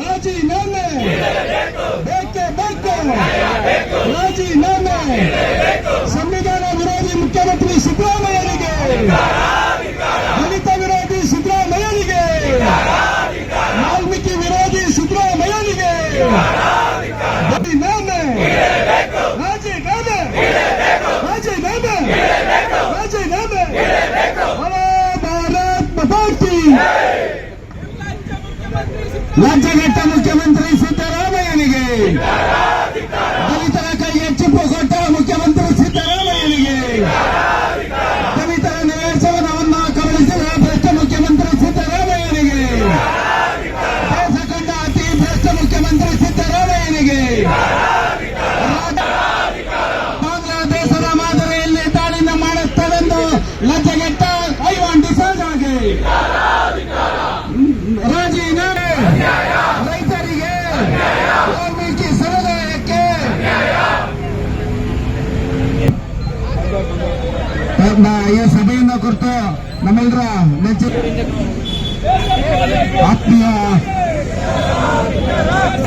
ರಾಜೀನಾಮೆ ಬೇಕೇ ಬೇಕು. ರಾಜೀನಾಮೆ ಸಂವಿಧಾನ ವಿರೋಧಿ ಮುಖ್ಯಮಂತ್ರಿ ಸಿದ್ದರಾಮಯ್ಯನಿಗೆ. ದಲಿತ ವಿರೋಧಿ ಸಿದ್ದರಾಮಯ್ಯನಿಗೆ. ವಾಲ್ಮೀಕಿ ವಿರೋಧಿ ಸಿದ್ದರಾಮಯ್ಯನಿಗೆ. ರಾಜೀನಾಮೆ ರಾಜೀನಾಮೆ ರಾಜೀನಾಮೆ ರಾಜೀನಾಮೆ ಹಲೋ ಭಾರತ್ राज्याचे मुख्यमंत्री ಈ ಸಭೆಯಿಂದ ಕುರಿತು ನಮ್ಮೆಲ್ಲರ ನೆಚ್ಚಿನ ಆತ್ಮೀಯ